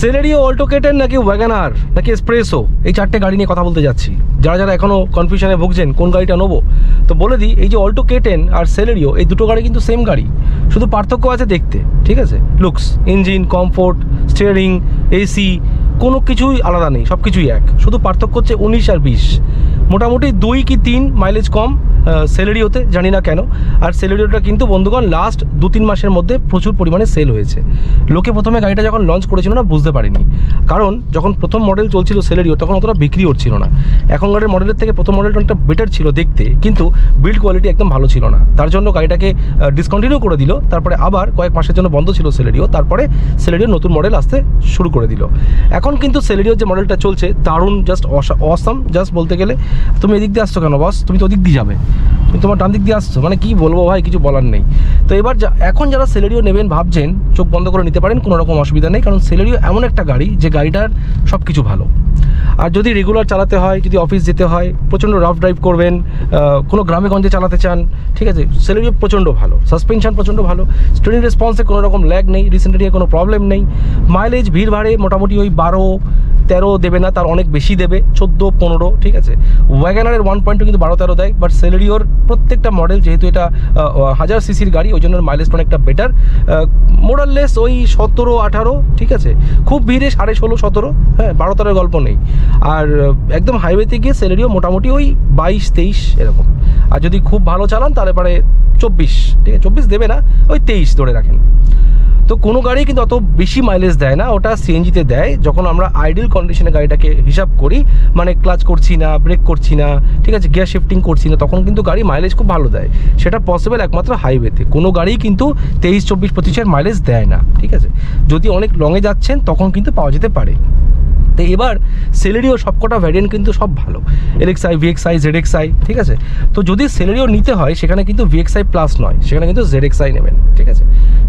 Celerio অল্টোকেটেন নাকি WagonR, নাকি espresso? এই চারটে গাড়ি নিয়ে কথা বলতে যাচ্ছি। যারা যারা এখনও কনফিউশনে ভুগছেন কোন গাড়িটা নেব? তো বলে দিই, এই যে অল্টোকেটেন আর সেলেরিও, এই দুটো গাড়ি কিন্তু সেম গাড়ি। শুধু পার্থক্য আছে দেখতে, ঠিক আছে? Looks engine comfort steering AC কোনো কিছুই আলাদা নেই সব কিছুই এক। শুধু পার্থক্য হচ্ছে উনিশ আর বিশ। মোটামুটি দুই কি তিন মাইলেজ কম। সেলেরিওতে, জানি না কেন। আর সেলেরিওটা কিন্তু, বন্ধুগণ লাস্ট দু তিন মাসের মধ্যে প্রচুর পরিমাণে সেল হয়েছে। লোকে প্রথমে গাড়িটা যখন লঞ্চ করেছিল না, বুঝতে পারিনি। কারণ, যখন প্রথম মডেল চলছিল সেলেরিও, তখন অতটা বিক্রি হচ্ছিল না। এখনকার মডেলের থেকে প্রথম মডেলটা অনেকটা বেটার ছিল দেখতে, কিন্তু বিল্ড কোয়ালিটি একদম ভালো ছিল না। তার জন্য গাড়িটাকে ডিসকন্টিনিউ করে দিল। তারপরে আবার কয়েক মাসের জন্য বন্ধ ছিল সেলেরিও। তারপরে সেলেরিও নতুন মডেল আসতে শুরু করে দিল। এখন কিন্তু সেলেরিওর যে মডেলটা চলছে, দারুণ জাস্ট অসাম জাস্ট বলতে গেলে, তুমি এদিক দিয়ে আসছো কেন বস তুমি তো ওদিক দিয়ে যাবে। তুমি তোমার ডান দিক দিয়ে আসছো মানে কি বলব ভাই, কিছু বলার নেই। তো এবার এখন যারা সেলেরিও নেবেন ভাবছেন, চোখ বন্ধ করে নিতে পারেন, কোনো রকম অসুবিধা নেই, কারণ সেলেরিও এমন একটা গাড়ি যে গাড়িটার সব কিছু ভালো। আর যদি রেগুলার চালাতে হয়, যদি অফিস যেতে হয়, প্রচণ্ড রাফ ড্রাইভ করবেন কোনো গ্রামে গঞ্জে চালাতে চান, ঠিক আছে, সেলেরিও প্রচণ্ড ভালো সাসপেনশন প্রচণ্ড ভালো স্টুডেন্ট রেসপন্সে কোনো রকম ল্যাগ নেই রিসেন্টলি কোনো প্রবলেম নেই মাইলেজ ভিড় ভাড়ে মোটামুটি ওই বারো তেরো দেবে না, তার অনেক বেশি দেবে, চোদ্দ, পনেরো, ঠিক আছে? ওয়াগানারের ওয়ান পয়েন্টও কিন্তু বারো, তেরো দেয় বাট সেলেরিওর প্রত্যেকটা মডেল যেহেতু এটা হাজার সিসির গাড়ি ওই জন্য মাইলেজটা অনেকটা বেটার মোরাললেস ওই সতেরো, আঠারো, ঠিক আছে? খুব ভিড়ে সাড়ে ষোলো, সতেরো হ্যাঁ বারো, তেরোর গল্প নেই। আর একদম হাইওয়েতে গিয়ে সেলেরিও মোটামুটি ওই বাইশ, তেইশ এরকম। আর যদি খুব ভালো চালান, তাহলে পরে চব্বিশ, ঠিক আছে? চব্বিশ দেবে না, ওই তেইশ ধরে রাখেন। তো কোনো গাড়ি কিন্তু অত বেশি মাইলেজ দেয় না, ওটা সিএনজিতে দেয়। যখন আমরা আইডিয়াল কন্ডিশনে গাড়িটাকে হিসাব করি মানে ক্লাচ করছি না ব্রেক করছি না, ঠিক আছে গিয়ার শিফটিং করছি না, তখন কিন্তু গাড়ি মাইলেজ খুব ভালো দেয়। সেটা পসিবল একমাত্র হাইওয়েতে কোনো গাড়ি কিন্তু তেইশ, চব্বিশ, পঁচিশের মাইলেজ দেয় না, ঠিক আছে। যদি অনেক লংয়ে যাচ্ছেন, তখন কিন্তু পাওয়া যেতে পারে। তো এবার সেলেরিও সবকটা ভ্যারিয়েন্ট কিন্তু সব ভালো। LX I VX I Z X I ঠিক আছে? তো যদি সেলেরিও নিতে হয়, সেখানে কিন্তু ভিএক্সআই প্লাস নয়, সেখানে কিন্তু জেড এক্স আই নেবেন, ঠিক আছে?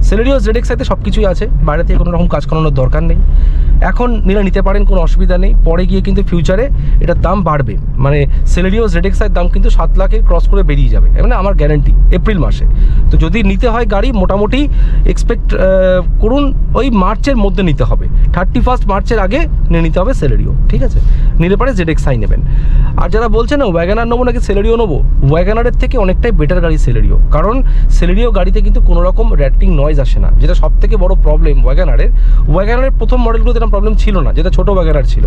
সেলেরিও আইতে সব কিছুই আছে, বাইরে থেকে কোনো রকম কাজ করানোর দরকার নেই। এখন নিলে নিতে পারেন, কোনো অসুবিধা নেই। পরে গিয়ে কিন্তু ফিউচারে এটার দাম বাড়বে। মানে সেলেরিও জেডএক্সআইয়ের দাম কিন্তু সাত লাখে ক্রস করে বেরিয়ে যাবে। মানে আমার গ্যারেন্টি এপ্রিল মাসে। তো যদি নিতে হয় গাড়ি, মোটামুটি এক্সপেক্ট করুন, ওই মার্চের মধ্যে নিতে হবে। থার্টি ফার্স্ট মার্চের আগে নিয়ে নিতে হবে সেলেরিও ঠিক আছে? নিলে পরে জেড এক্সআই নেবেন। আর যারা বলছেন না ওয়াগানার নেব নাকি সেলেরিও নেব? ওয়াগানারের থেকে অনেকটাই বেটার গাড়ি সেলেরিও কারণ সেলেরিও গাড়িতে কিন্তু কোনো রকম র্যাটিং নয়েজ আসে না। যেটা সব থেকে বড় প্রবলেম ওয়াগানারের ওয়াগানারের প্রথম মডেলগুলোতে এরকম প্রবলেম ছিল না, যেটা ছোটো ওয়াগানার ছিল।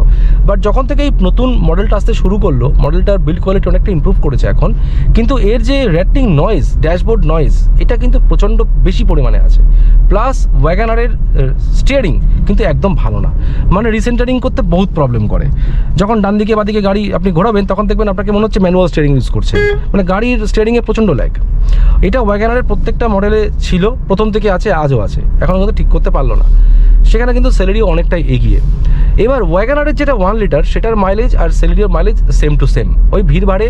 বাট যখন থেকে এই নতুন মডেলটা আসতে শুরু করল মডেলটার বিল্ড কোয়ালিটি অনেকটা ইমপ্রুভ করেছে এখন, কিন্তু এর যে র্যাটিং নয়েজ ড্যাশবোর্ড নয়েজ এটা কিন্তু প্রচণ্ড বেশি পরিমাণে আছে। প্লাস ওয়াগানারের স্টিয়ারিং কিন্তু একদম ভালো না। মানে রিসেন্টারিং করতে বহুত প্রবলেম করে। যখন ডান দিকে বা দিকে গাড়ি আপনি ঘোরাবেন, তখন দেখবেন আপনাকে মনে হচ্ছে ম্যানুয়াল স্টিয়ারিং ইউজ করছে। মানে গাড়ির স্টিয়ারিংয়ে প্রচণ্ড ল্যাগ এটা ওয়াগানারের প্রত্যেকটা মডেলে ছিল, প্রথম থেকে আছে, আজও আছে। এখন কিন্তু ঠিক করতে পারল না। সেখানে কিন্তু স্যালারিও অনেকটাই এগিয়ে। এবার ওয়াগানারের যেটা ওয়ান লিটার সেটার মাইলেজ আর স্যালারির মাইলেজ সেম টু সেম ওই ভিড় ভাড়ে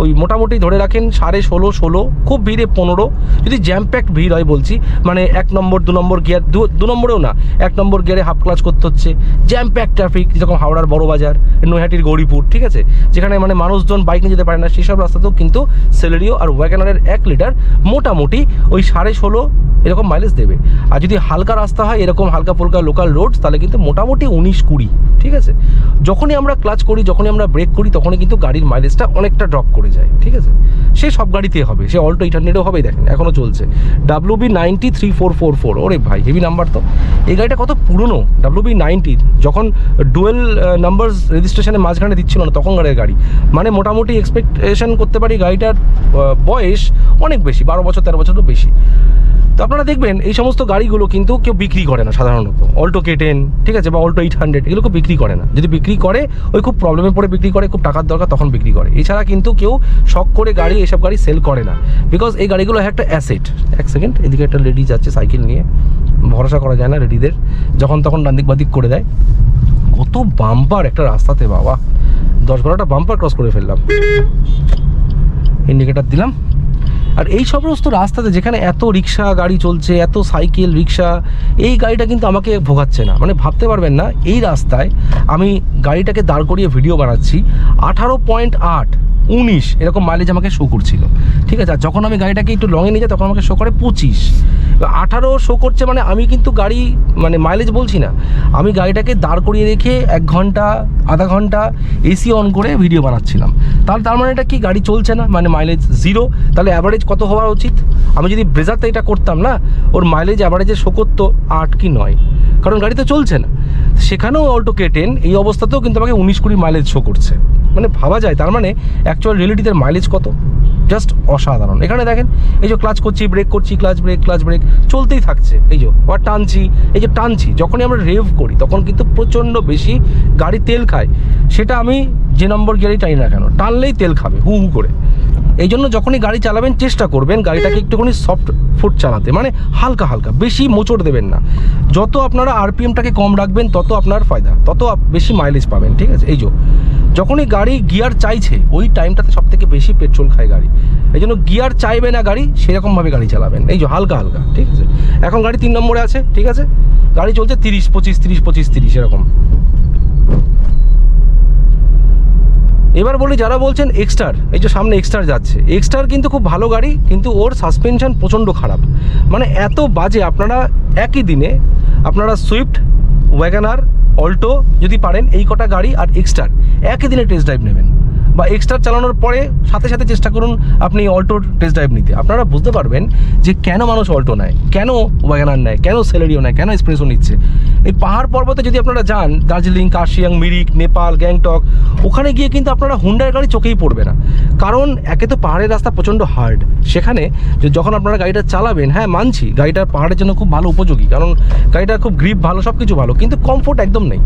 ওই মোটামুটি ধরে রাখেন সাড়ে ষোলো ষোলো, খুব ভিড়ে পনেরো। যদি জ্যাম প্যাক্ট ভিড় হয় বলছি মানে এক নম্বর, দু নম্বর গিয়ার দু নম্বরেও না, এক নম্বর গিয়ারে হাফ ক্লাচ করতে হচ্ছে। জ্যাম প্যাক ট্রাফিক যেরকম হাওড়ার বড় বাজার, নৈহাটির গৌরীপুর, ঠিক আছে? যেখানে মানে মানুষজন বাইক নিয়ে যেতে পারে না, সেসব রাস্তাতেও কিন্তু সেলেরিও আর ওয়াগানারের এক লিটার মোটামুটি ওই সাড়ে ষোলো এরকম মাইলেজ দেবে। আর যদি হালকা রাস্তা হয়, এরকম হালকা ফুলকা লোকাল রোডস তাহলে কিন্তু মোটামুটি উনিশ কুড়ি। ঠিক আছে? যখনই আমরা ক্লাচ করি, যখনই আমরা ব্রেক করি, তখনই কিন্তু গাড়ির মাইলেজটা অনেকটা ড্রপ করে যায়, ঠিক আছে? সে সব গাড়িতেই হবে, সে অল্টো এইট হান্ড্রেডও হবে, দেখেন এখনও চলছে। W B ninety three four four four ওরে ভাই হেভি নাম্বার তো। এই গাড়িটা কত পুরনো? ডাব্লু বি নাইনটি যখন ডুয়েল নাম্বার রেজিস্ট্রেশনের মাঝখানে দিচ্ছিল না তখনকারের গাড়ি। মানে মোটামুটি এক্সপেকটেশন করতে পারি গাড়িটার বয়স অনেক বেশি, বারো বছর, তেরো বছরও বেশি। তো আপনারা দেখবেন, এই সমস্ত গাড়িগুলো কিন্তু কেউ বিক্রি করে না সাধারণত। অল্টো কে টেন, ঠিক আছে, বা অল্টো এইট হান্ড্রেড, এগুলো বিক্রি করে না। যদি বিক্রি করে, ওই খুব প্রবলেমে পড়ে, বিক্রি করে, খুব টাকার দরকার, তখন বিক্রি করে। এছাড়া কিন্তু কেউ শখ করে গাড়ি, এসব গাড়ি সেল করে না। বিকজ এই গাড়িগুলো একটা অ্যাসেট এক সেকেন্ড এদিকে একটা লেডি যাচ্ছে সাইকেল নিয়ে। ভরসা করা যায় না লেডিদের যখন তখন ডান্দিক বাদিক করে দেয়। কত বাম্পার একটা রাস্তাতে, বাবা। দশ বারোটা বাম্পার ক্রস করে ফেললাম। ইন্ডিকেটার দিলাম। আর এই সমস্ত রাস্তাতে যেখানে এত রিক্সা গাড়ি চলছে, এত সাইকেল, রিক্সা, এই গাড়িটা কিন্তু আমাকে ভোগাচ্ছে না। মানে ভাবতে পারবেন না, এই রাস্তায় আমি গাড়িটাকে দাঁড় করিয়ে ভিডিও বানাচ্ছি। আঠারো পয়েন্ট আট উনিশ, এরকম মাইলেজ আমাকে শো করছিল। ঠিক আছে? আর যখন আমি গাড়িটাকে একটু লংয়ে নিয়ে যাই, তখন আমাকে শো করে পঁচিশ। আঠারো শো করছে মানে আমি কিন্তু গাড়ি মানে মাইলেজ বলছি না, আমি গাড়িটাকে দাঁড় করিয়ে রেখে এক ঘণ্টা, আধা ঘণ্টা এসি অন করে ভিডিও বানাচ্ছিলাম। তাহলে তার মানে এটা কি গাড়ি চলছে না? মানে মাইলেজ জিরো তাহলে অ্যাভারেজ কত হওয়া উচিত? আমি যদি ব্রেজারতে এটা করতাম না, ওর মাইলেজ অ্যাভারেজে শো করতো আট কি নয়। কারণ গাড়ি তো চলছে না। সেখানেও অল্টো কে টেন এই অবস্থাতেও কিন্তু আমাকে উনিশ কুড়ি মাইলেজ শো করছে। মানে ভাবা যায়, তার মানে অ্যাকচুয়াল রিয়েলিটিতে মাইলেজ কত? জাস্ট অসাধারণ। এখানে দেখেন, এই যে ক্লাচ করছি ব্রেক করছি ক্লাচ ব্রেক ক্লাচ ব্রেক চলতেই থাকছে। এই যে আবার টানছি, এই যে টানছি, যখনই আমরা রেভ করি, তখন কিন্তু প্রচণ্ড বেশি গাড়ি তেল খায়। সেটা আমি যে নম্বর গিয়ারই টানি না কেন, টানলেই তেল খাবে, হু হু করে। এই জন্য যখনই গাড়ি চালাবেন, চেষ্টা করবেন গাড়িটাকে একটুখানি সফট ফুট চালাতে মানে হালকা হালকা, বেশি মোচড় দেবেন না। যত আপনারা আরপিএমটাকে কম রাখবেন, তত আপনার ফায়দা, তত বেশি মাইলেজ পাবেন, ঠিক আছে? এই যে যখনই গাড়ি গিয়ার চাইছে, ওই টাইমটাতে সব থেকে বেশি পেট্রোল খায় গাড়ি। এই জন্য গিয়ার চাইবে না গাড়ি, সেরকমভাবে গাড়ি চালাবেন। এই যে হালকা হালকা, ঠিক আছে? এখন গাড়ি তিন নম্বরে আছে, ঠিক আছে? গাড়ি চলছে তিরিশ, পঁচিশ তিরিশ পঁচিশ, তিরিশ, এরকম। এবার বলি, যারা বলছেন এক্সটার এই যে সামনে এক্সটার যাচ্ছে। এক্সটার কিন্তু খুব ভালো গাড়ি, কিন্তু ওর সাসপেনশন প্রচণ্ড খারাপ। মানে এত বাজে, আপনারা একই দিনে আপনারা সুইফট ওয়াগানার অল্টো যদি পারেন, এই কটা গাড়ি আর এক্সটার একই দিনে টেস্ট ড্রাইভ নেবেন। বা এক্সট্রা চালানোর পরে সাথে সাথে চেষ্টা করুন আপনি অল্টোর টেস্ট ড্রাইভ নিতে। আপনারা বুঝতে পারবেন যে কেন মানুষ অল্টো নেয়, কেন ওয়াগানার নেয়, কেন স্যালারিও নেয়, কেন এক্সপ্রেসও নিচ্ছে। এই পাহাড় পর্বতে যদি আপনারা যান, দার্জিলিং, কার্শিয়াং, মিরিক, নেপাল, গ্যাংটক, ওখানে গিয়ে কিন্তু আপনারা হুন্ডার গাড়ি চোখেই পড়বে না। কারণ একে তো পাহাড়ের রাস্তা প্রচণ্ড হার্ড সেখানে যখন আপনারা গাড়িটা চালাবেন হ্যাঁ মানছি, গাড়িটা পাহাড়ের জন্য খুব ভালো, উপযোগী। কারণ গাড়িটা খুব গ্রিপ ভালো সব কিছু ভালো, কিন্তু কমফোর্ট একদম নেই।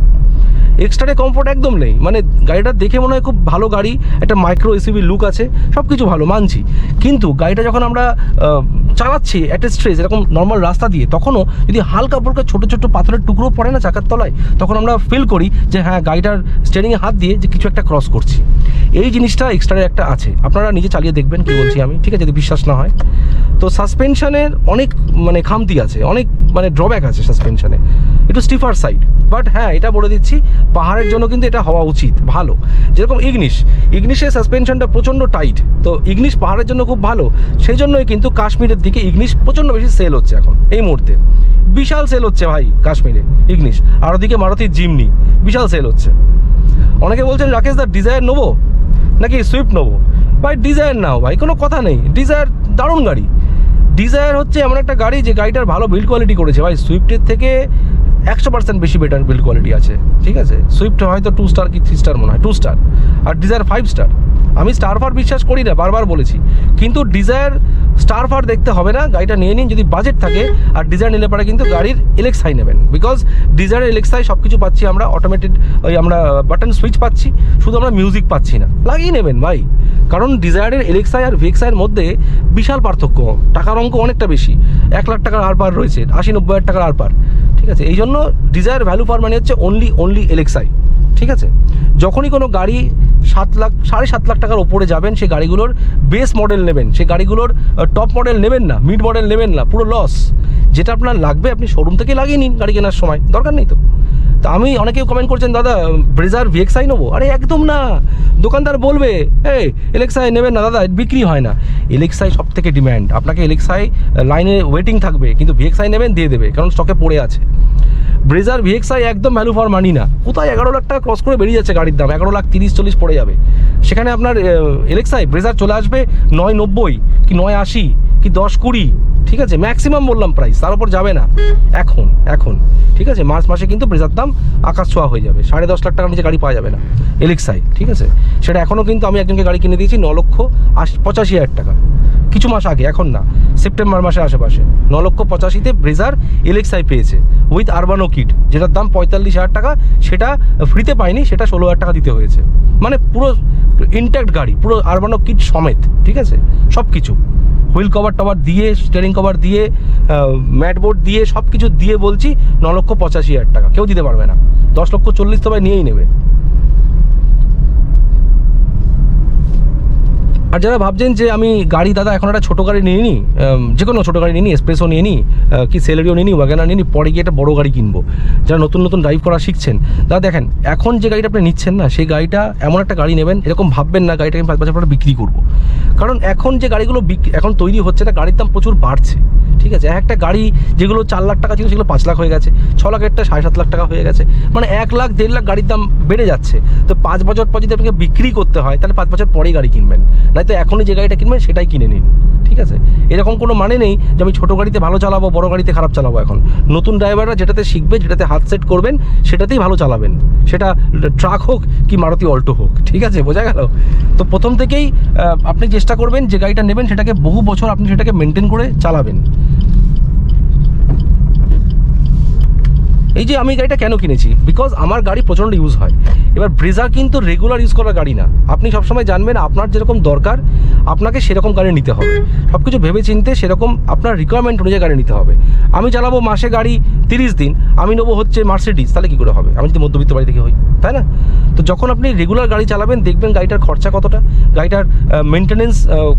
এক্সট্রাতে কমফোর্ট একদম নেই। মানে গাড়িটা দেখে মনে হয় খুব ভালো গাড়ি, একটা মাইক্রো এসিবি লুক আছে সব কিছু ভালো, মানছি। কিন্তু গাড়িটা যখন আমরা চালাচ্ছি অ্যাট এ স্ট্রেস এরকম নর্মাল রাস্তা দিয়ে, তখনও যদি হালকা ফুলকা ছোটো ছোটো পাথরের টুকরো পড়ে না চাকার তলায়, তখন আমরা ফিল করি যে হ্যাঁ গাড়িটার স্টেয়ারিংয়ে হাত দিয়ে যে কিছু একটা ক্রস করছি। এই জিনিসটা এক্সট্রার একটা আছে। আপনারা নিজে চালিয়ে দেখবেন কি বলছি আমি, ঠিক আছে? যদি বিশ্বাস না হয়। তো সাসপেনশনের অনেক মানে খামতি আছে। অনেক মানে ড্রব্যাক আছে সাসপেনশনে একটু স্টিফার সাইড বাট হ্যাঁ এটা বলে দিচ্ছি, পাহাড়ের জন্য কিন্তু এটা হওয়া উচিত, ভালো। যেরকম ইগনিশ। ইগনিশের সাসপেনশনটা প্রচণ্ড টাইট তো ইগনিশ পাহাড়ের জন্য খুব ভালো। সেই জন্যই কিন্তু কাশ্মীরের দিকে ইগনিশ প্রচণ্ড বেশি সেল হচ্ছে এখন, এই মুহূর্তে। বিশাল সেল হচ্ছে ভাই কাশ্মীরে ইগনিশ। আর ওদিকে মারুতির জিমনি, বিশাল সেল হচ্ছে। অনেকে বলছেন, রাকেশ দা ডিজায়ার নেব? নাকি সুইফট নেব? ভাই ডিজায়ার নাও ভাই, কোনো কথা নেই। ডিজায়ার দারুণ গাড়ি। ডিজায়ার হচ্ছে এমন একটা গাড়ি যে গাড়িটার ভালো বিল্ড কোয়ালিটি করেছে। ভাই সুইফটের থেকে একশো পার্সেন্ট বেশি বেটার বিল্ড কোয়ালিটি আছে। ঠিক আছে? সুইফট হয়তো টু স্টার কি থ্রি স্টার মনে হয় টু স্টার আর ডিজায়ার ফাইভ স্টার আমি স্টার ফার বিশ্বাস করি না, বারবার বলেছি। কিন্তু ডিজায়ার স্টার ফার দেখতে হবে না, গাড়িটা নিয়ে নিন, যদি বাজেট থাকে, আর ডিজায়ার নিলে পরে কিন্তু গাড়ির এলেক্সাই নেবেন। বিকজ ডিজায়ারের এলেক্সাই সব কিছু পাচ্ছি আমরা অটোমেটেড ওই আমরা বাটন সুইচ পাচ্ছি, শুধু আমরা মিউজিক পাচ্ছি না। লাগিয়ে নেবেন ভাই। কারণ ডিজায়ারের এলেক্সাই আর ভেক্সাইয়ের মধ্যে বিশাল পার্থক্য। টাকার অঙ্ক অনেকটা বেশি। এক লাখ টাকার আর পার রয়েছে, আশি নব্বই হাজার টাকার আর পার। ঠিক আছে? এই জন্য ডিজায়ার ভ্যালু পার মানে হচ্ছে অনলি অনলি এলেক্সাই ঠিক আছে? যখনই কোনো গাড়ি সাত লাখ, সাড়ে সাত লাখ টাকার ওপরে যাবেন সেই গাড়িগুলোর বেস মডেল নেবেন। সেই গাড়িগুলোর টপ মডেল নেবেন না মিড মডেল নেবেন না, পুরো লস যেটা আপনার লাগবে, আপনি শোরুম থেকে লাগিয়ে নিন গাড়ি কেনার সময়, দরকার নেই তো। তা আমি অনেকেও কমেন্ট করছেন, দাদা ব্রেজার ভিএক্সআই নেব? আরে একদম না। দোকানদার বলবে, এই এলেক্সাই নেবেন না, দাদা, বিক্রি হয় না। এলেক্সাই সব থেকে ডিম্যান্ড আপনাকে এলেক্সাই লাইনে ওয়েটিং থাকবে, কিন্তু ভিএক্সআই নেবেন, দিয়ে দেবে, কারণ স্টকে পড়ে আছে। ব্রেজার ভিএক্সআই একদম ভ্যালু ফর মানি না। কোথায় এগারো লাখ টাকা ক্রস করে বেরিয়ে যাচ্ছে গাড়ির দাম? এগারো লাখ তিরিশ, চল্লিশ পড়ে যাবে। সেখানে আপনার এলেক্সাই ব্রেজার চলে আসবে নয় নব্বই কি নয় আশি। কি দশ কুড়ি? ঠিক আছে ম্যাক্সিমাম বললাম প্রাইস তার উপর যাবে না। এখন এখন, ঠিক আছে? মার্চ মাসে কিন্তু ব্রেজার দাম আকাশ ছোঁয়া হয়ে যাবে। সাড়ে দশ লাখ টাকার নিচে গাড়ি পাওয়া যাবে না এলেক্সাই ঠিক আছে? সেটা এখনও কিন্তু আমি একজনকে গাড়ি কিনে দিয়েছি ন লক্ষ আশি, পঁচাশি হাজার টাকা। কিছু মাস আগে, এখন না, সেপ্টেম্বর মাসের আশেপাশে। ন লক্ষ পঁচাশিতে ব্রেজার এলেক্সাই পেয়েছে উইথ আরবানো কিট যেটার দাম পঁয়তাল্লিশ হাজার টাকা, সেটা ফ্রিতে পাইনি, সেটা ষোলো হাজার টাকা দিতে হয়েছে। মানে পুরো ইনট্যাক্ট গাড়ি পুরো আরবানো কিট সমেত, ঠিক আছে? সব কিছু হুইল কভার টভার দিয়ে স্টিয়ারিং কভার দিয়ে ম্যাটবোর্ড দিয়ে সব কিছু দিয়ে বলছি ন লক্ষ পঁচাশি হাজার টাকা। কেউ দিতে পারবে না। দশ লক্ষ চল্লিশ তো ভাই নিয়েই নেবে। আর যারা ভাবছেন যে আমি গাড়ি, দাদা এখন একটা ছোটো গাড়ি নিয়ে নিই যে কোনো ছোটো গাড়ি নিয়ে নিই এক্সপ্রেসও নিয়ে নিই কি সেলেরিও নিয়ে নিই ওয়াগানার নিয়ে নিই পরে গিয়ে একটা বড়ো গাড়ি কিনবো। যারা নতুন নতুন ড্রাইভ করা শিখছেন, দাদা দেখেন, এখন যে গাড়িটা আপনি নিচ্ছেন না, সেই গাড়িটা এমন একটা গাড়ি নেবেন, এরকম ভাববেন না গাড়িটা আমি পাঁচ বছর পরে বিক্রি করব। কারণ এখন যে গাড়িগুলো এখন তৈরি হচ্ছে না গাড়ির দাম প্রচুর বাড়ছে, ঠিক আছে? একটা গাড়ি যেগুলো চার লাখ টাকা ছিল, সেগুলো পাঁচ লাখ হয়ে গেছে, ছ লাখ একটা সাড়ে সাত লাখ টাকা হয়ে গেছে মানে এক লাখ, দেড় লাখ গাড়ির দাম বেড়ে যাচ্ছে। তো পাঁচ বছর পর যদি আপনাকে বিক্রি করতে হয়, তাহলে পাঁচ বছর পরেই গাড়ি কিনবেন নয়তো এখনই যে গাড়িটা কিনবেন সেটাই কিনে নিন, ঠিক আছে? এরকম কোনো মানে নেই যে আমি ছোটো গাড়িতে ভালো চালাবো, বড় গাড়িতে খারাপ চালাবো এখন। নতুন ড্রাইভাররা যেটাতে শিখবে, যেটাতে হাত সেট করবেন, সেটাতেই ভালো চালাবেন। সেটা ট্রাক হোক কি মারুতি অল্টো হোক, ঠিক আছে? বোঝা গেল? তো প্রথম থেকেই আপনি চেষ্টা করবেন যে গাড়িটা নেবেন, সেটাকে বহু বছর আপনি সেটাকে মেনটেন করে চালাবেন। এই যে আমি গাড়িটা কেন কিনেছি? বিকজ আমার গাড়ি প্রচণ্ড ইউজ হয়। এবার ব্রেজা কিন্তু রেগুলার ইউজ করা গাড়ি না। আপনি সবসময় জানবেন আপনার যেরকম দরকার, আপনাকে সেরকম গাড়ি নিতে হবে। সব কিছু ভেবে চিনতে সেরকম আপনার রিকোয়ারমেন্ট অনুযায়ী গাড়ি নিতে হবে। আমি চালাবো মাসে গাড়ি তিরিশ দিন, আমি নেব হচ্ছে মার্সিডিজ তাহলে কী করে হবে? আমি যদি মধ্যবিত্ত বাড়ি থেকে হই, তাই না? তো যখন আপনি রেগুলার গাড়ি চালাবেন, দেখবেন গাড়িটার খরচা কতটা, গাড়িটার মেনটেনেন্স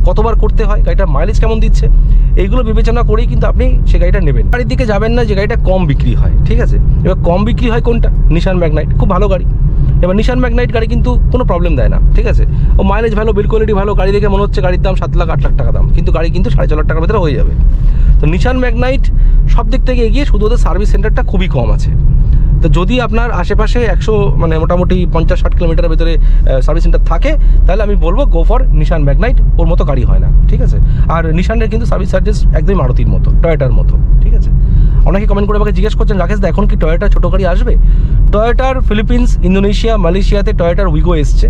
কতবার করতে হয়, গাড়িটার মাইলেজ কেমন দিচ্ছে? এইগুলো বিবেচনা করেই কিন্তু আপনি সে গাড়িটা নেবেন। গাড়ির দিকে যাবেন না, যে গাড়িটা কম বিক্রি হয়, ঠিক আছে? এবার কম বিক্রি হয় কোনটা? নিশান ম্যাগনাইট খুব ভালো গাড়ি। এবার নিশান ম্যাগনাইট গাড়ি কিন্তু কোনো প্রবলেম দেয় না, ঠিক আছে? ও মাইলেজ ভালো বিল কোয়ালিটি ভালো, গাড়ি দেখে মনে হচ্ছে গাড়ির দাম সাত লাখ, আট লাখ টাকা দাম, কিন্তু গাড়ি কিন্তু সাড়ে লাখ টাকার ভিতরে হয়ে যাবে। তো নিশান ম্যাগনাইট সব দিক থেকে এগিয়ে শুধু ওদের সার্ভিস সেন্টারটা খুবই কম আছে। তো যদি আপনার আশেপাশে একশো মানে মোটামুটি পঞ্চাশ, ষাট কিলোমিটারের ভিতরে সার্ভিস সেন্টার থাকে, তাহলে আমি বলব গো ফর নিশান ম্যাগনাইট ওর মতো গাড়ি হয় না, ঠিক আছে? আর নিশানের কিন্তু সার্ভিস চার্জেস একদমই মারুতির মতো টয়টার মতো। অনেকে কমেন্ট করে আমাকে জিজ্ঞেস করছেন, রাকেশ দা, এখন কি টয়োটা ছোটো গাড়ি আসবে? টয়োটার ফিলিপিন্স ইন্দোনেশিয়া মালয়েশিয়াতে টয়োটার উইগো এসছে।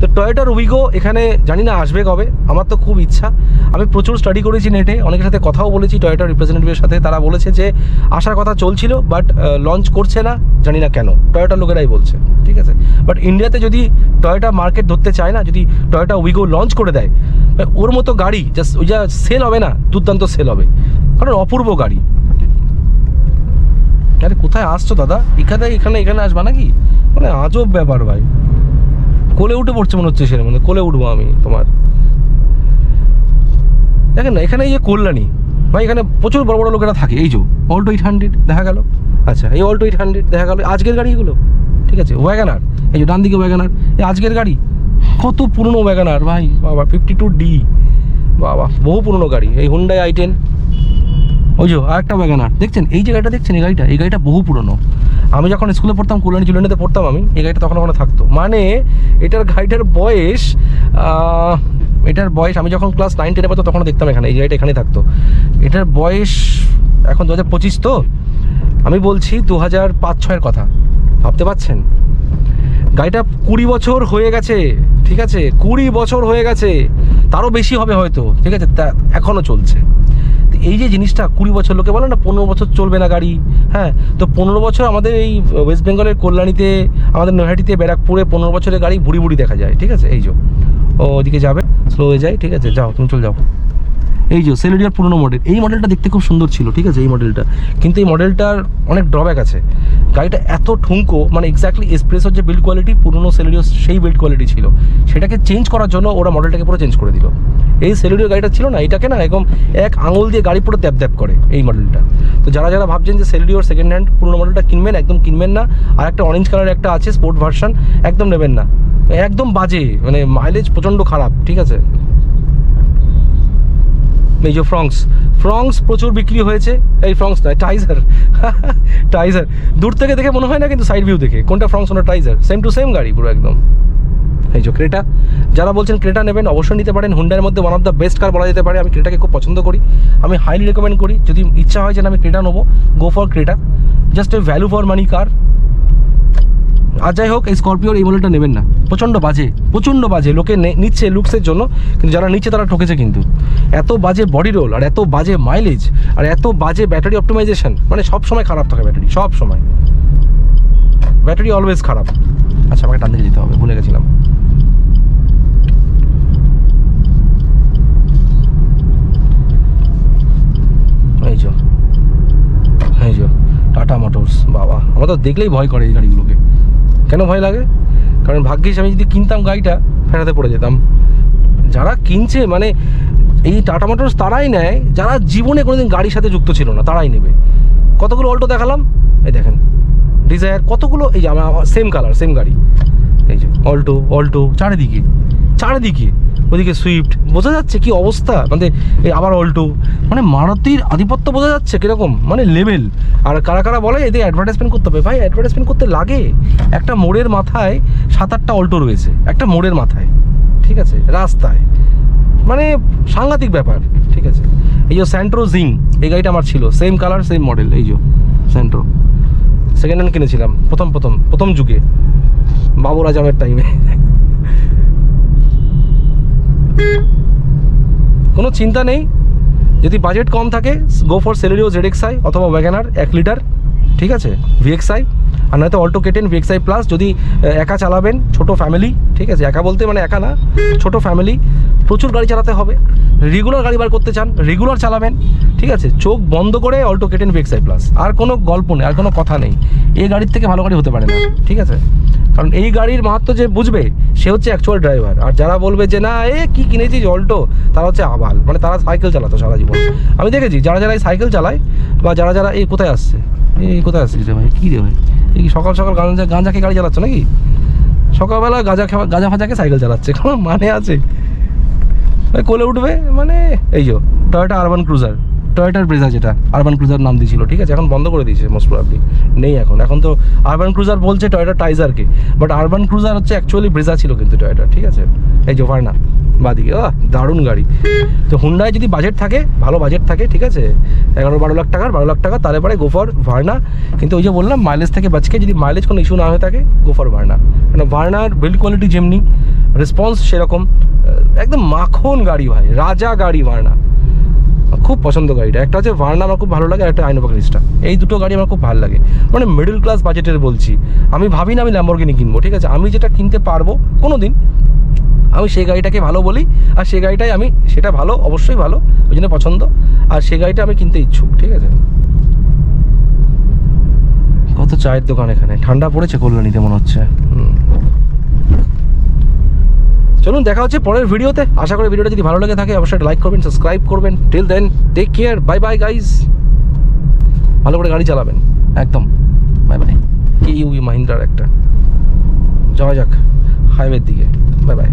তো টয়োটার উইগো এখানে জানি না আসবে কবে, আমার তো খুব ইচ্ছা। আমি প্রচুর স্টাডি করেছি নেটে অনেকের সাথে কথাও বলেছি টয়োটার রিপ্রেজেন্টেটিভের সাথে, তারা বলেছে যে আসার কথা চলছিল বাট লঞ্চ করছে না, জানি না কেন। টয়োটার লোকেরাই বলছে, ঠিক আছে? বাট ইন্ডিয়াতে যদি টয়োটা মার্কেট ধরতে চায় না, যদি টয়োটা উইগো লঞ্চ করে দেয়, ওর মতো গাড়ি জাস্ট ওই যা সেল হবে না, দুর্দান্ত সেল হবে। কারণ অপূর্ব গাড়ি। আরে কোথায় আসছো দাদা? এখানে এখানে এখানে আসবা নাকি? মানে আজব ব্যাপার ভাই। কোলে উঠে পড়ছে মনে হচ্ছে সেরকম মানে কোলে উঠবো আমি তোমার। দেখেন না, এখানে এই যে কল্যাণী, ভাই এখানে প্রচুর বড় বড় লোকেরা থাকে। এই যে অল্টো এইট হান্ড্রেড দেখা গেল। আচ্ছা এই অল্টো এইট হান্ড্রেড দেখা গেল। আজকের গাড়ি এগুলো ঠিক আছে ওয়াগানার এই যে ডান দিকে ওয়াগানার এই আজকের গাড়ি, কত পুরনো ওয়াগানার ভাই, বাবা ফিফটি টু ডি বাবা, বহু পুরনো গাড়ি। এই হুন্ডাই আই টেন ওই যে আরেকটা ওয়াগানার দেখছেন? এই যে গাড়িটা দেখছেন, এই গাড়িটা? এই গাড়িটা বহু পুরনো। আমি যখন স্কুলে পড়তাম, কল্যাণী জুলেন্ডিতে পড়তাম আমি, এই গাড়িটা তখন ওখানে থাকতো। মানে এটার গাড়িটার বয়স এটার বয়স, আমি যখন ক্লাস নাইন টেনে পড়তাম তখন দেখতাম এখানে, এই গাড়িটা এখানে থাকতো। এটার বয়স এখন দু হাজার পঁচিশ তো? আমি বলছি দু হাজার পাঁচ ছয়ের কথা। ভাবতে পারছেন? গাড়িটা কুড়ি বছর হয়ে গেছে, ঠিক আছে? কুড়ি বছর হয়ে গেছে। তারও বেশি হবে হয়তো, ঠিক আছে? তা এখনও চলছে। এই যে জিনিসটা কুড়ি বছর, লোকে বলে না পনেরো বছর চলবে না গাড়ি হ্যাঁ? তো পনেরো বছর আমাদের এই ওয়েস্ট বেঙ্গলের কল্যাণীতে, আমাদের নৈহাটিতে, ব্যারাকপুরে পনেরো বছরের গাড়ি বুড়ি বুড়ি দেখা যায়, ঠিক আছে? এই যে, ও ওদিকে যাবে স্লো হয়ে যায়, ঠিক আছে? যাও, তুমি চলে যাও। এই যে সেলেরিয়ার পুরোনো মডেল এই মডেলটা দেখতে খুব সুন্দর ছিল, ঠিক আছে, এই মডেলটা কিন্তু এই মডেলটার অনেক ড্রব্যাক আছে। গাড়িটা এত ঠুঙ্কো মানে এক্স্যাক্টলি এক্সপ্রেসোর যে বিল্ড কোয়ালিটি পুরোনো সেলেরিও সেই বিল্ড কোয়ালিটি ছিল। সেটাকে চেঞ্জ করার জন্য ওরা মডেলটাকে পুরো চেঞ্জ করে দিল। এই সেলেরিও গাড়িটা ছিল না, এটাকে না একদম এক আঙুল দিয়ে গাড়ি পুরো দ্যাপ দ্যাপ করে এই মডেলটা তো যারা যারা ভাবছেন যে সেলেরিওর সেকেন্ড হ্যান্ড পুরোনো মডেলটা কিনবেন, একদম কিনবেন না। আর একটা অরেঞ্জ কালারের একটা আছে স্পোর্ট ভার্সন একদম নেবেন না। একদম বাজে মানে মাইলেজ প্রচণ্ড খারাপ, ঠিক আছে? এই যে ফ্রংস ফ্রংস প্রচুর বিক্রি হয়েছে। এই ফ্রংস নয় টাইজার টাইজার দূর থেকে দেখে মনে হয় না, কিন্তু সাইড ভিউ দেখে। কোনটা ফ্রংস কোনটা টাইজার সেম টু সেম গাড়ি পুরো একদম। এই যে ক্রেটা, যারা বলছেন ক্রেটা নেবেন, অবশ্যই নিতে পারেন। হুন্ডার মধ্যে one of the best car বলা যেতে পারে। আমি ক্রেটাকে খুব পছন্দ করি। আমি হাইলি রেকমেন্ড করি। যদি ইচ্ছা হয় যে আমি ক্রেটা নেব go for Creta. Just a value for money car আর যাই হোক, এই স্করপিওর এই মডেলটা নেবেন না। প্রচণ্ড বাজে প্রচণ্ড বাজে। লোকে নিচ্ছে লুকসের জন্য, কিন্তু যারা নিচ্ছে তারা ঠকেছে কিন্তু। এত বাজে বডি রোল আর এত বাজে মাইলেজ আর এত বাজে ব্যাটারি অপটিমাইজেশন মানে সব সময় খারাপ থাকে ব্যাটারি সব সময়। ব্যাটারি অলওয়েজ খারাপ। আচ্ছা আমাকে টান দিকে যেতে হবে, ভুলে গেছিলাম। এই যো এই যো টাটা মোটরস বাবা। আমার তো দেখলেই ভয় করে এই গাড়িগুলোকে। কেন ভয় লাগে? কারণ ভাগ্যিস আমি যদি কিনতাম গাড়িটা, ফেরাতে পড়ে যেতাম। যারা কিনছে মানে এই টাটা মোটরস তারাই নেয়, যারা জীবনে কোনোদিন গাড়ির সাথে যুক্ত ছিল না, তারাই নেবে। কতগুলো অল্টো দেখালাম? এই দেখেন। ডিজায়ার কতগুলো, এই যে আমার সেম কালার সেম গাড়ি। এই যে, অল্টো অল্টো, চারিদিকে চারিদিকে। ওদিকে সুইফট, বোঝা যাচ্ছে কি অবস্থা? মানে আবার অল্টো। মানে মারুতির আধিপত্য বোঝা যাচ্ছে কীরকম? মানে লেভেল। আর কারা কারা বলে, এদের অ্যাডভার্টাইজমেন্ট করতে হবে। ভাই অ্যাডভার্টাইজমেন্ট করতে লাগে। একটা মোড়ের মাথায় সাত আটটা অল্টো রয়েছে। একটা মোড়ের মাথায়। ঠিক আছে? রাস্তায়। মানে সাংঘাতিক ব্যাপার। ঠিক আছে? এই যে স্যান্ট্রো জিং এই গাড়িটা আমার ছিল। সেম কালার সেম মডেল এই যে স্যান্ট্রো সেকেন্ড হ্যান্ড কিনেছিলাম। প্রথম প্রথম প্রথম যুগে। বাবুর আজমের টাইমে কোনো চিন্তা নেই। যদি বাজেট কম থাকে go for Celerio Z XI অথবা ওয়াগানার এক লিটার ঠিক আছে? ভিএক্সআই আর নয়তো অল্টো কেটেন ভিএক্সআই প্লাস যদি একা চালাবেন, ছোট ফ্যামিলি ঠিক আছে? একা বলতে মানে একা না, ছোট ফ্যামিলি প্রচুর গাড়ি চালাতে হবে। রেগুলার গাড়ি বার করতে চান রেগুলার চালাবেন, ঠিক আছে? চোখ বন্ধ করে Alto K ten VXI plus আর কোনো গল্প নেই, আর কোনো কথা নেই। এই গাড়ির থেকে ভালো গাড়ি হতে পারে না, ঠিক আছে? কারণ এই গাড়ির মাহাত্ম যে বুঝবে, সে হচ্ছে অ্যাকচুয়াল ড্রাইভার আর যারা বলবে যে, না, এ কি কিনেছিস, অল্টো? তারা হচ্ছে আবাল। মানে তারা সাইকেল চালাতো সারা জীবন। আমি দেখেছি, যারা যারা এই সাইকেল চালায় বা যারা যারা এই কোথায় আসছে? এই কোথায় আসছিস রে ভাই? কী রে ভাই? এই সকাল সকাল গাঁজা গাঁজা খেয়ে গাড়ি চালাচ্ছ নাকি? সকালবেলা গাঁজা খাওয়া, গাঁজা ফাজাকে সাইকেল চালাচ্ছে। কোনো মানে আছে? কোলে উঠবে? মানে এই যে টয়োটা আরবান ক্রুজার টয়োটার ব্রেজা যেটা আরবান ক্রুজার নাম দিয়েছিল, ঠিক আছে? এখন বন্ধ করে দিয়েছে মোস্ট প্রবাবলি নেই এখন। এখন তো আরবান ক্রুজার বলছে টয়োটা টাইজারকে বাট আরবান ক্রুজার হচ্ছে অ্যাকচুয়ালি ব্রেজা ছিল কিন্তু টয়োটা ঠিক আছে? এই যে ভার্না বাদিকে। আহ দারুণ গাড়ি। তো হুন্ডায় যদি বাজেট থাকে, ভালো বাজেট থাকে, ঠিক আছে? এগারো বারো লাখ টাকার, বারো লাখ টাকা, তাহলে পরে গোফর ভার্না কিন্তু ওই যে বললাম মাইলেজ থেকে বাঁচকে যদি মাইলেজ কোনো ইস্যু না হয়ে থাকে গোফর ভার্না কারণ ভার্নার বিল্ড কোয়ালিটি যেমনি রেসপন্স সেরকম একদম মাখন গাড়ি ভাই, রাজা গাড়ি ভার্না খুব পছন্দ গাড়িটা। একটা হচ্ছে ভার্না আমার খুব ভালো লাগে, আর একটা আইনোভা এই দুটো গাড়ি আমার খুব ভালো লাগে। মানে মিডল ক্লাস বাজেটের বলছি। আমি ভাবি না আমি ল্যাম্বরগিনি কিনবো, ঠিক আছে? আমি যেটা কিনতে পারব কোনো দিন আমি সেই গাড়িটাকে ভালো বলি, আর সেই গাড়িটাই আমি সেটা ভালো, অবশ্যই ভালো, ওই জন্য পছন্দ। আর সেই গাড়িটা আমি কিনতে ইচ্ছুক, ঠিক আছে? কত চায়ের দোকান এখানে? ঠান্ডা পড়েছে কল্যাণীতে মনে হচ্ছে। হুম। চলুন দেখা হচ্ছে পরের ভিডিওতে। আশা করি ভিডিওটা যদি ভালো লাগে থাকে, অবশ্যই লাইক করবেন সাবস্ক্রাইব করবেন। Till then take care bye bye guys ভালো করে গাড়ি চালাবেন। একদম। বাই বাই কে ইউ মাহিন্দ্রার একটা। যাওয়া যাক হাইওয়ের দিকে। Bye bye